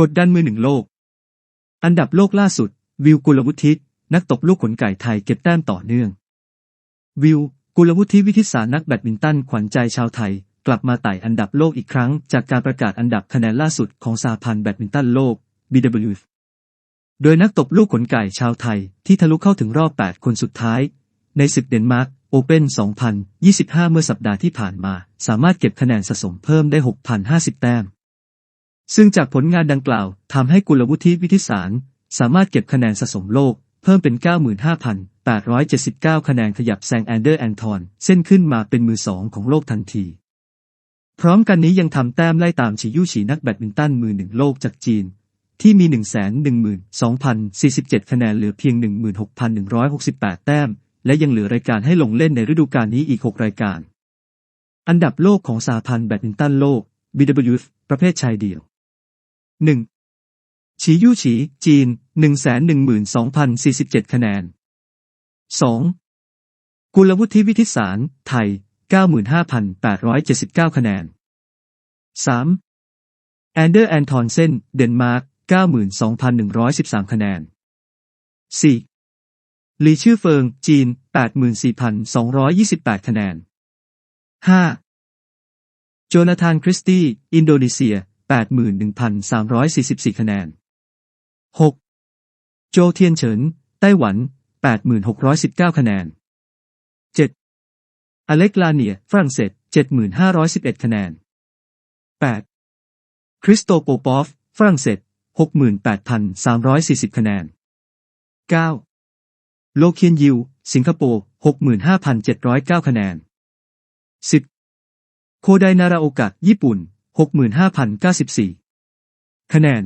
กดดันมือหนึ่งโลก อันดับโลกล่าสุด วิวกุลวุฒินักตบลูกขนไก่ไทยเก็บแต้มต่อเนื่อง วิว กุลวุฒิวิทิศานักแบดมินตันขวัญใจชาวไทย กลับมาไต่อันดับโลกอีกครั้ง จากการประกาศอันดับคะแนนล่าสุดของสหพันธ์แบดมินตันโลก BWF โดยนักตบลูกขนไก่ชาวไทยที่ทะลุเข้าถึงรอบ 8 คนสุดท้าย ในศึกเดนมาร์กโอเพ่น2025 เมื่อสัปดาห์ที่ผ่านมา สามารถเก็บคะแนนสะสมเพิ่มได้ 6,050 แต้ม ซึ่งจากผลงานดังกล่าวทำให้กุลวุฒิวิทิสาร สามารถเก็บคะแนนสะสมโลก เพิ่มเป็น 95,879 คะแนนขยับแซงแอนเดอร์แอนทอนเส้นขึ้นมาเป็นมือสองของโลกทันที พร้อมกันนี้ยังทำแต้มไล่ตามชิยู่ฉีนักแบดมินตันมือหนึ่งโลกจากจีน ที่มี 112,047 คะแนนเหลือเพียง 16,168 แต้ม และยังเหลือรายการให้ลงเล่นในฤดูกาลนี้อีก 6 รายการ อันดับโลกของสหพันธ์แบดมินตันโลก BWF ประเภทชายเดี่ยว 1. ฉียู่ฉี จีน 112,047 คะแนน 2. กุลวุฒิวิทิสาร ไทย 95,879 คะแนน 3. แอนเดอร์แอนทอนเซน เดนมาร์ก 92,113 คะแนน 4. ลีชื่อเฟิง จีน 84,228 คะแนน 5. โจนาธานคริสตี้ อินโดนีเซีย 81,344 คะแนน 6. โจเทียนเฉิน ไต้หวัน 8,619 คะแนน 7. อเล็กลาเนีย ฝรั่งเศส 7,511 คะแนน 8. คริสโตโปปอฟ ฝรั่งเศส 68,340 คะแนน 9. โลเคียนยิว สิงคโปร์ 65,709 คะแนน 10. โคไดนาราโอกะ ญี่ปุ่น 65,094 คะแนน